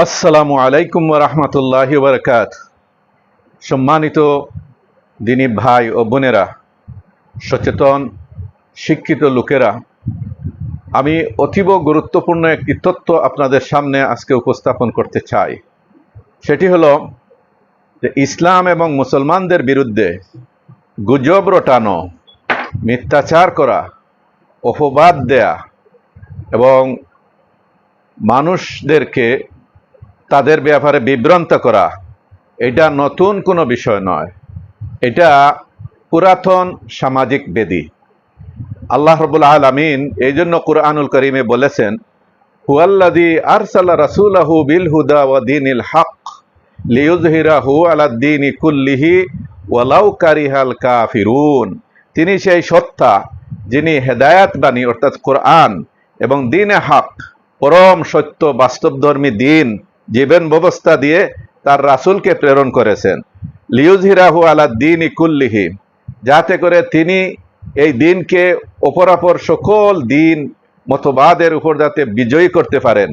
আসসালামু আলাইকুম রহমতুল্লাহ বরকাত। সম্মানিত দিনী ভাই ও বোনেরা, সচেতন, শিক্ষিত লোকেরা, আমি অতীব গুরুত্বপূর্ণ একটি তথ্য আপনাদের সামনে আজকে উপস্থাপন করতে চাই। সেটি হলো যে ইসলাম এবং মুসলমানদের বিরুদ্ধে গুজব রটানো, মিথ্যাচার করা, অপবাদ দেয়া এবং মানুষদেরকে তাদের ব্যাপারে বিভ্রান্ত করা, এটা নতুন কোনো বিষয় নয়। এটা পুরাতন সামাজিক বেদি। আল্লাহ রবুল আলমিন এই জন্য কুরআনুল করিমে বলেছেন হুয়াল্লাদি আরসাল্লা রাসুলাহু বিল হুদা ওয়া দিনিল হক লিউজহিরাহু আলাদ্দিনি কুল্লিহি ওয়ালাউ কারিহাল কাফিরুন। তিনি সেই সত্তা যিনি হেদায়াত বাণী, অর্থাৎ কোরআন এবং দিনে হক পরম সত্য বাস্তবধর্মী দিন জীবন ব্যবস্থা দিয়ে তার রাসূলকে প্রেরণ করেছেন। লিউজহিরাহু আলাদ্দিন কুল্লিহি, যাতে করে তিনি এই দিনকে অপরাপর সকল দিন মতবাদের উপর যাতে বিজয়ী করতে পারেন।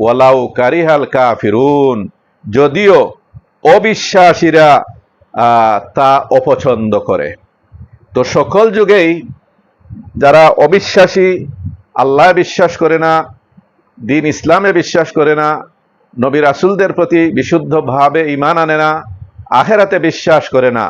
ওয়ালাউ কারিহাল কাফিরুন, যদিও অবিশ্বাসীরা তা অপছন্দ করে। তো সকল যুগেই যারা অবিশ্বাসী, আল্লাহ বিশ্বাস করে না দিন ইসলামে বিশ্বাস করে না নবী রাসুলদের প্রতি বিশুদ্ধভাবে ইমান আনে না, আখেরাতে বিশ্বাস করে না।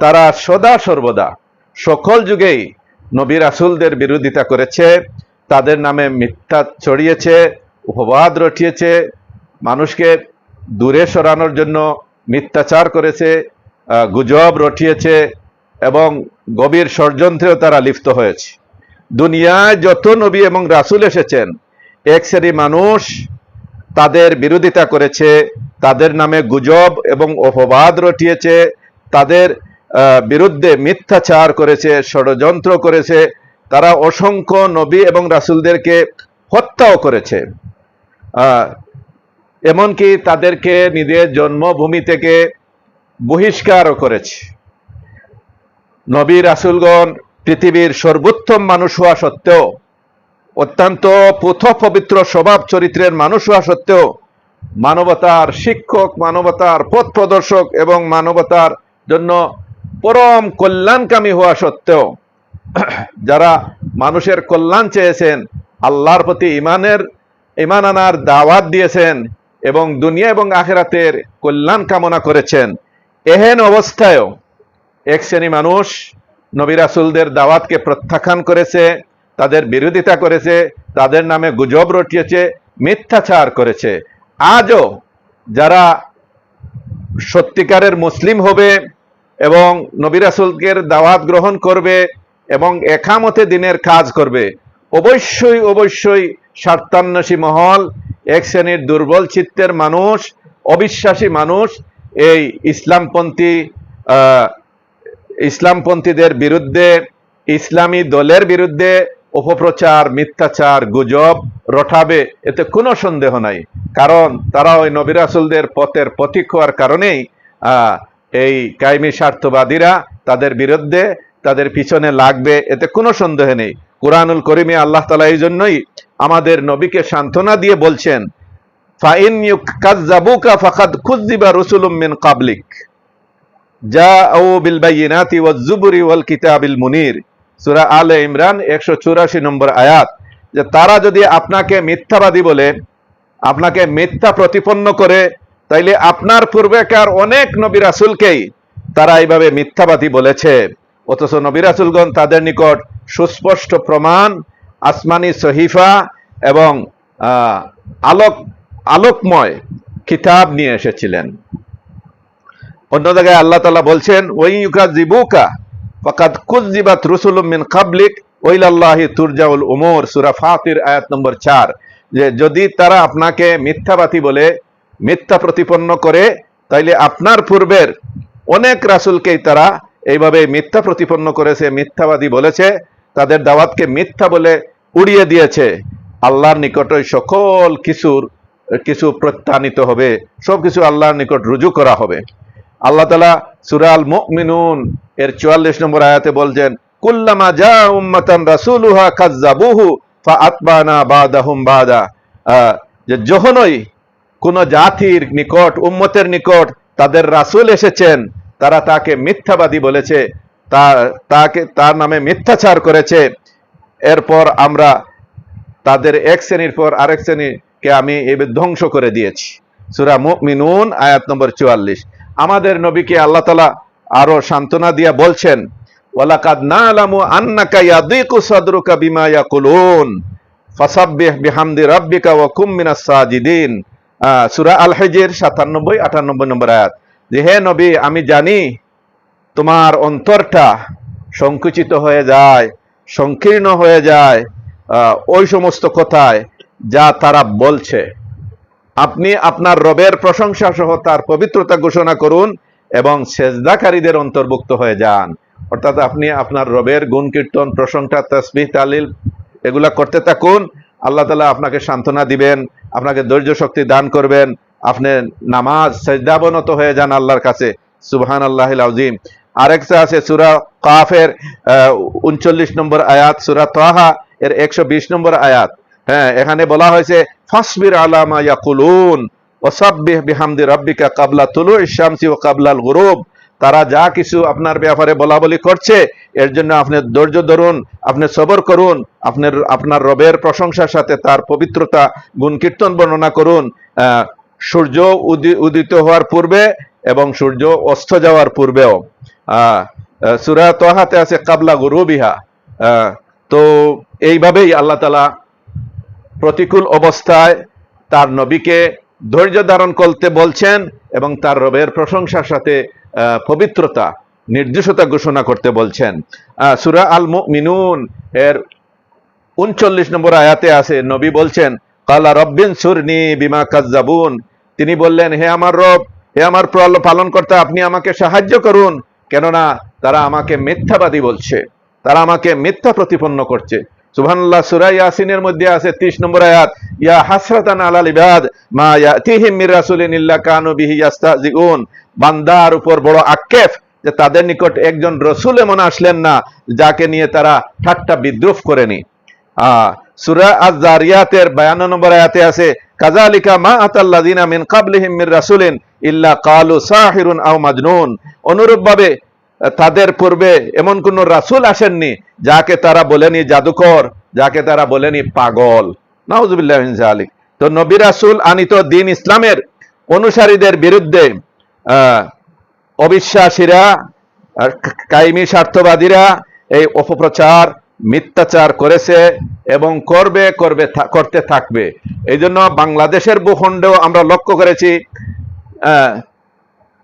তারা সদা সর্বদা, সকল যুগেই নবী রাসুলদের বিরোধিতা করেছে, তাদের নামে মিথ্যা ছড়িয়েছে, উপবাদ রটিয়েছে, মানুষকে দূরে সরানোর জন্য মিথ্যাচার করেছে গুজব রটিয়েছে এবং গভীর ষড়যন্ত্রেও তারা লিপ্ত হয়েছে। দুনিয়ায় যত নবী এবং রাসুল এসেছেন, এক শ্রেণি মানুষ তাদের বিরোধিতা করেছে, তাদের নামে গুজব এবং অপবাদ রটিয়েছে, তাদের বিরুদ্ধে মিথ্যাচার করেছে, ষড়যন্ত্র করেছে, তারা অসংখ্য নবী এবং রাসুলদেরকে হত্যাও করেছে। এমনকি তাদেরকে নিজের জন্মভূমি থেকে বহিষ্কারও করেছে। নবী, রাসুলগণ পৃথিবীর সর্বোত্তম মানুষ হওয়া সত্ত্বেও অত্যন্ত পুথ পবিত্র স্বভাব চরিত্রের মানুষ হওয়া সত্ত্বেও মানবতার শিক্ষক, মানবতার পথ প্রদর্শক এবং মানবতার জন্য পরম কল্যাণকামী হওয়া সত্ত্বেও যারা মানুষের কল্যাণ চেয়েছেন, আল্লাহর প্রতি ইমানের, ইমান আনার দাওয়াত দিয়েছেন এবং দুনিয়া এবং আখেরাতের কল্যাণ কামনা করেছেন, এহেন অবস্থায়ও এক শ্রেণি মানুষ নবী রাসুলদের দাওয়াতকে প্রত্যাখ্যান করেছে। তাদের বিরোধিতা করেছে, তাদের নামে গুজব রটিয়েছে, মিথ্যাচার করেছে। আজও যারা সত্যিকারের মুসলিম হবে এবং নবী রাসুলকের দাওয়াত গ্রহণ করবে এবং একামতে দিনের কাজ করবে, অবশ্যই অবশ্যই স্বার্থান্বেষী মহল, এক শ্রেণির দুর্বল চিত্তের মানুষ, অবিশ্বাসী মানুষ এই ইসলামপন্থী ইসলামপন্থীদের বিরুদ্ধে, ইসলামী দলের বিরুদ্ধে অপপ্রচার, মিথ্যাচার, গুজব রটাবে, এতে কোনো সন্দেহ নাই। কারণ তারা ওই নবিরাসুলদের পথের পথিক হওয়ার কারণেই এই কায়েমি স্বার্থবাদীরা তাদের বিরুদ্ধে তাদের পিছনে লাগবে, এতে কোনো সন্দেহ নেই। কোরআনুল করিমে আল্লাহ তালা এই জন্যই আমাদের নবীকে সান্ত্বনা দিয়ে বলছেন, ফাইন কাজ্জাবুকা ফাকাদ খুজ্জিবা রসুলুম মিন কাবলিক জাআউ বিল বাইয়িনাতি ওয়াজ জুবুরি ওয়াল কিতাবিল মুনির। সূরা আলে ইমরান 184 নম্বর আয়াত, যে তারা যদি আপনাকে মিথ্যাবাদী বলে, আপনাকে মিথ্যা প্রতিপন্ন করে, তাইলে আপনার পূর্বেকার অনেক নবী রাসূলকেই তারা এইভাবে মিথ্যাবাদী বলেছে। অথচ নবী রাসূলগণ তাদের নিকট সুস্পষ্ট প্রমাণ, আসমানি সহিফা এবং আলোক, আলোকময় কিতাব নিয়ে এসেছিলেন। অন্য জায়গায় আল্লাহ তালা বলছেন ওই ইউকা জিবুকা ফাকাদ কুজিবাত রুসুলুম মিন কাবলিক ওইলাল্লাহি তুরজাউল উমর সূরা ফাতির আয়াত নম্বর 4 যে যদি তারা আপনাকে মিথ্যাবাদী বলে, মিথ্যা প্রতিপন্ন করে, তাইলে আপনার পূর্বের অনেক রাসুলকেই তারা এইভাবে মিথ্যা প্রতিপন্ন করেছে, মিথ্যাবাদী বলেছে, তাদের দাওয়াতকে মিথ্যা বলে উড়িয়ে দিয়েছে। আল্লাহর নিকটই সকল কিছুর, কিছু প্রত্যানিত হবে, সবকিছু আল্লাহর নিকট রুজু করা হবে। আল্লাহ তালা সুরাল মুমিনুন এর চুয়াল্লিশ নম্বর আয়াতে বলছেন, কুল্লামা যা উম্মাতান রাসূলুহা কাজ্জাবুহু ফা আতবানা বাদাহুম বাদা। যে যখনই কোন জাতির নিকট, উম্মতের নিকট তাদের রাসূল এসেছেন, তারা তাকে মিথ্যাবাদী বলেছে তার তাকে, তার নামে মিথ্যাচার করেছে। এরপর আমরা তাদের এক শ্রেণির পর আরেক শ্রেণীকে আমি এবার ধ্বংস করে দিয়েছি। সুরা মুমিনুন, আয়াত নম্বর চুয়াল্লিশ। আমাদের নবীকে আল্লাহ তালা আরও সান্ত্বনা দিয়া বলছেন, ওয়ালাকাদ নালামু আন্নাকা ইয়াদিকু সাদরুকা বিমা ইয়াকুলুন, ফাসাব্বিহ বিহামদি রাব্বিকা ওয়া কুম মিনাস সাজিদিন। সূরা আল হিজর 97 98 নম্বর আয়াত। যে হে নবী, আমি জানি তোমার অন্তরটা সংকুচিত হয়ে যায়, সংকীর্ণ হয়ে যায় ওই সমস্ত কথায় যা তারা বলছে। আপনি আপনার রবের প্রশংসা সহ তার পবিত্রতা ঘোষণা করুন এবং সেজদাকারীদের অন্তর্ভুক্ত হয়ে যান। অর্থাৎ আপনি আপনার রবের গুণ কীর্তন প্রশংসা, তসবিহ, তালিল এগুলা করতে থাকুন। আল্লাহ তালা আপনাকে সান্ত্বনা দিবেন, আপনাকে ধৈর্য শক্তি দান করবেন। আপনি নামাজ সেজদাবনত হয়ে যান আল্লাহর কাছে। সুবহান আল্লাহ আজিম আরেকটা আছে সুরা কাফের উনচল্লিশ নম্বর আয়াত, সুরা তাহা, এর একশো বিশ নম্বর আয়াত। হ্যাঁ এখানে বলা হয়েছে, ফাসবির আলামা ইয়াকুলুন। ওসাব্বিহ বিহামদি রাব্বিকা কাবলা তুলু ইশামসি ও কাবলাল গুরুব। তারা যা কিছু আপনার ব্যাপারে বলা বলি করছে এর জন্য আপনি ধৈর্য ধরুন আপনি সবর করুন আপনার আপনার রবের প্রশংসার সাথে তার পবিত্রতা গুণ কীর্তন বর্ণনা করুন। সূর্য উদি- উদিত হওয়ার পূর্বে এবং সূর্য অস্ত যাওয়ার পূর্বেও। সূরা তোহাতে আছে কাবলা গুরুবিহা। আহ, তো এইভাবেই আল্লাহ তালা প্রতিকূল অবস্থায় তার নবীকে ধৈর্য ধারণ করতে বলছেন এবং তার রবের প্রশংসার সাথে পবিত্রতা নির্দিষ্টতা ঘোষণা করতে বলছেন। সূরা আল মিনুন এর উনচল্লিশ নম্বর আয়াতে আছে, নবী বলছেন, কালা রব্বিন সুরনি বিমা কাজ্জাবুন। তিনি বললেন, হে আমার রব, হে আমার প্রল- করতে আপনি আমাকে সাহায্য করুন। কেননা তারা আমাকে মিথ্যাবাদী বলছে, তারা আমাকে মিথ্যা প্রতিপন্ন করছে। সুবহানাল্লাহ, সূরা ইয়াসিনের মধ্যে আছে 30 নম্বর আয়াত, ইয়া হাসরাতান আলাল ইবাদ, মা ইয়াতিহিম মির রাসূলিন ইল্লা কানু বিহি ইয়াস্তাজিউন। বান্দার উপর বড় আক্ষেপ যে তাদের নিকট একজন রসুল এমন আসলেন না, যাকে নিয়ে তারা ঠাট্টা বিদ্রুপ করেনি। সূরা আজ-জারিয়াতের 52 নম্বর আয়াতে আছে, কাযালিকা মা আতাল্লাযিনা মিন ক্বাবলিহিম মির রাসূলিন ইল্লা ক্বালু সাহিরুন আও মাজনুন। অনুরূপভাবে তাদের পূর্বে এমন কোন রাসূল আসেননি যাকে তারা বলেনি জাদুকর, যাকে তারা বলেনি পাগল। নাউজুবিল্লাহ তো নবী রাসূল আনিত দিন ইসলামের অনুসারীদের বিরুদ্ধে অবিশ্বাসীরা আর কা- কায়েমি স্বার্থবাদীরা এই অপপ্রচার, মিথ্যাচার করেছে এবং করবে করবে করতে থাকবে। এই জন্য বাংলাদেশের ভূখণ্ডেও আমরা লক্ষ্য করেছি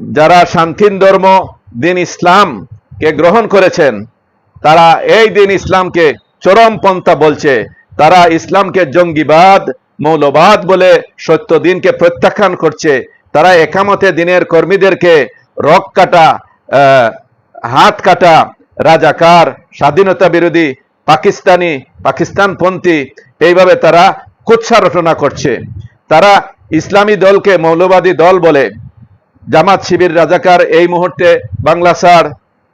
যারা শান্তিন ধর্ম দিন ইসলামকে গ্রহণ করেছেন, তারা এই দিন ইসলামকে চরমপন্থা বলছে। তারা ইসলামকে জঙ্গিবাদ, মৌলবাদ বলে সত্য দিনকে প্রত্যাখ্যান করছে। তারা একামতে দিনের কর্মীদেরকে রক কাটা হাত কাটা, রাজাকার, স্বাধীনতা বিরোধী, পাকিস্তানি, পাকিস্তানপন্থী, এইভাবে তারা কুৎসা রচনা করছে। তারা ইসলামী দলকে মৌলবাদী দল বলে জামাত শিবির রাজাকার, এই মুহূর্তে বাংলা স্যার,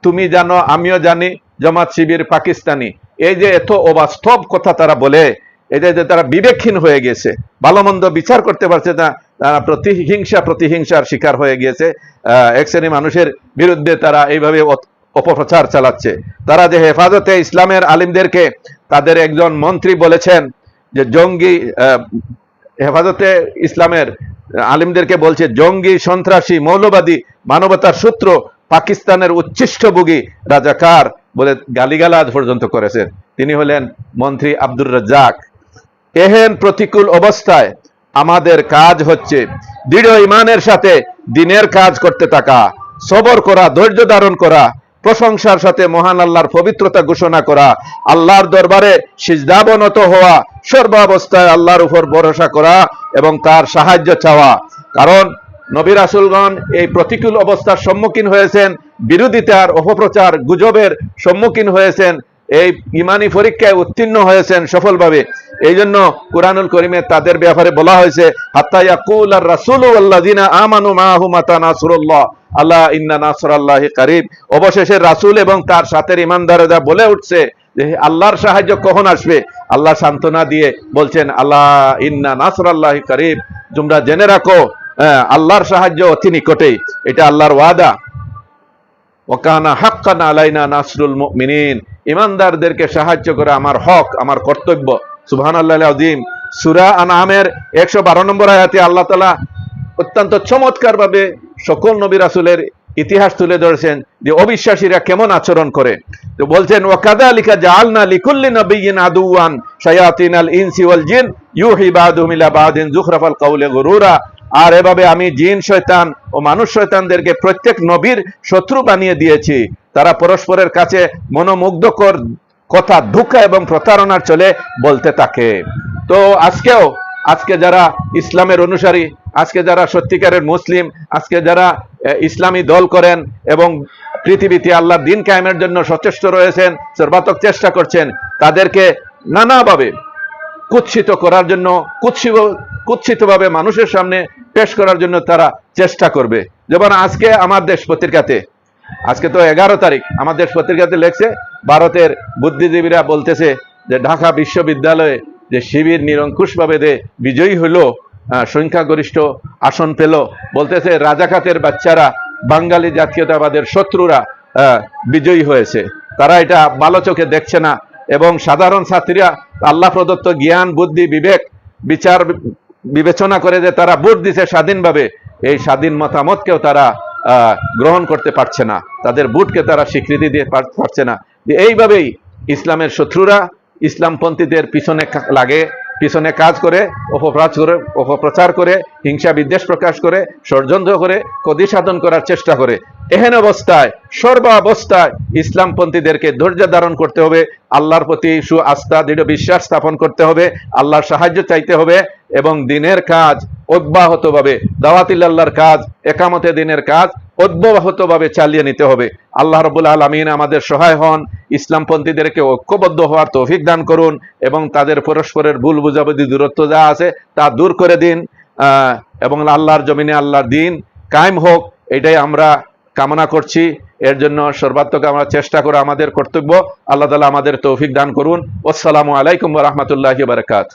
তুমি জানো, আমিও জানি জামাত শিবির পাকিস্তানি। এই যে এত অবাস্তব কথা তারা বলে, এই যে তারা বিবেকহীন হয়ে গেছে ভালো মন্দ বিচার করতে পারছে না, তারা প্রতিহিংসা প্রতিহিংসার শিকার হয়ে গিয়েছে এক শ্রেণি মানুষের বিরুদ্ধে তারা এইভাবে অপপ্রচার চালাচ্ছে। তারা যে হেফাজতে ইসলামের আলিমদেরকে, তাদের একজন মন্ত্রী বলেছেন যে জঙ্গি হেফাজতে ইসলামের আলিমদেরকে বলছে, জঙ্গি, সন্ত্রাসী, মৌলবাদী, মানবতার সূত্র পাকিস্তানের উচ্ছিষ্টভোগী রাজাকার বলে গালিগালাজ পর্যন্ত করেছেন তিনি হলেন মন্ত্রী আব্দুর রাজ্জাক। এহেন প্রতিকূল অবস্থায় আমাদের কাজ হচ্ছে দৃঢ় ইমানের সাথে দিনের কাজ করতে থাকা, সবর করা, ধৈর্য ধারণ করা, প্রশংসার সাথে মহান আল্লাহর পবিত্রতা ঘোষণা করা, আল্লাহর দরবারে সিজদাবনত হওয়া, সর্বাবস্থায় আল্লাহর উপর ভরসা করা এবং তার সাহায্য চাওয়া। কারণ নবী রাসূলগণ এই প্রতিকূল অবস্থার সম্মুখীন হয়েছেন বিরোধিতার অপপ্রচার গুজবের সম্মুখীন হয়েছেন, এই ইমানি পরীক্ষায় উত্তীর্ণ হয়েছেন সফলভাবে। এই জন্য কুরআনুল করিমে তাদের ব্যাপারে বলা হয়েছে আল্লাহ, ইন্না অবশেষে রাসূল এবং তার সাথের ইমানদারেরা বলে উঠছে যে, আল্লাহর সাহায্য কখন আসবে? আল্লাহ সান্ত্বনা দিয়ে বলছেন আল্লাহ ইন্না নাসরাল্লাহ করিব তোমরা জেনে রাখো হ্যাঁ, আল্লাহর সাহায্য অতি নিকটেই এটা আল্লাহর ওয়াদা। ওকানা হাক্কান আলাইনা নাসরুল মুমিনিন। ইমানদারদেরকে সাহায্য করা আমার হক আমার কর্তব্য। সুবহানাল্লাহ আজিম সূরা আনআমের 112 নম্বর আয়াতে আল্লাহ তালা অত্যন্ত চমৎকার ভাবে সকল নবী রাসূলের ইতিহাস তুলে ধরেছেন যে অবিশ্বাসীরা কেমন আচরণ করে। তো বলছেন ওয়াকাদালিকা জাআলনা লিকুল্লি নাবিয়্যিন আদুওয়ান শায়াতিনাল ইনসি ওয়াল জিন ইউহি বাদুহুম ইলা বাদিন যুখরাফাল কাউলি গুরুরা। আর এভাবে আমি জিন, শয়তান ও মানুষ শয়তানদেরকে প্রত্যেক নবীর শত্রু বানিয়ে দিয়েছি। তারা পরস্পরের কাছে মনোমুগ্ধকর কথা, ধোঁকা এবং প্রতারণার চলে বলতে থাকে। তো আজকেও, আজকে যারা ইসলামের অনুসারী আজকে যারা সত্যিকারের মুসলিম, আজকে যারা ইসলামী দল করেন এবং পৃথিবীতে আল্লাহ দিন কায়েমের জন্য সচেষ্ট রয়েছেন, সর্বাত্মক চেষ্টা করছেন, তাদেরকে নানাভাবে কুৎসিত করার জন্য কুৎসিত কুৎসিতভাবে মানুষের সামনে পেশ করার জন্য তারা চেষ্টা করবে। যেমন আজকে আমার দেশ পত্রিকাতে, আজকে তো এগারো তারিখ, আমার দেশ পত্রিকাতে লেখছে, ভারতের বুদ্ধিজীবীরা বলতেছে যে ঢাকা বিশ্ববিদ্যালয়ে যে শিবির নিরঙ্কুশভাবে দে বিজয়ী হলো সংখ্যাগরিষ্ঠ আসন পেল। বলতেছে, রাজাকাতের বাচ্চারা, বাঙালি জাতীয়তাবাদের শত্রুরা বিজয়ী হয়েছে। তারা এটা ভালো চোখে দেখছে না এবং সাধারণ ছাত্রীরা আল্লাহ প্রদত্ত জ্ঞান, বুদ্ধি, বিবেক, বিচার বিবেচনা করে যে তারা ভোট দিছে স্বাধীনভাবে, এই স্বাধীন মতামতকেও তারা গ্রহণ করতে পারছে না। তাদের ভোটকে তারা স্বীকৃতি দিয়ে পারছে না। এইভাবেই ইসলামের শত্রুরা ইসলামপন্থীদের পিছনে লাগে। পিছনে কাজ করে, অপপ্রচার করে অপপ্রচার করে, হিংসা বিদ্বেষ প্রকাশ করে, ষড়যন্ত্র করে কদি সাধন করার চেষ্টা করে। এহেন অবস্থায়, সর্ব অবস্থায় ইসলামপন্থীদেরকে ধৈর্য ধারণ করতে হবে, আল্লাহর প্রতি সু আস্থা দৃঢ় বিশ্বাস স্থাপন করতে হবে, আল্লাহর সাহায্য চাইতে হবে এবং দিনের কাজ অব্যাহতভাবে দাওয়াতিল্লাহর কাজ একামতে দিনের কাজ অব্যাহতভাবে চালিয়ে নিতে হবে। আল্লাহ রবুল আলমিন আমাদের সহায় হন, ইসলামপন্থীদেরকে ঐক্যবদ্ধ হওয়ার তৌফিক দান করুন এবং তাদের পরস্পরের ভুল বুঝাবুঝি, দূরত্ব যা আছে তা দূর করে দিন এবং আল্লাহর জমিনে আল্লাহর দিন কায়েম হোক, এটাই আমরা কামনা করছি। এর জন্য সর্বাত্মক আমরা চেষ্টা করে আমাদের কর্তব্য, আল্লাহ তালা আমাদের তৌফিক দান করুন। আসসালামু আলাইকুম রহমতুল্লাহ বারকাত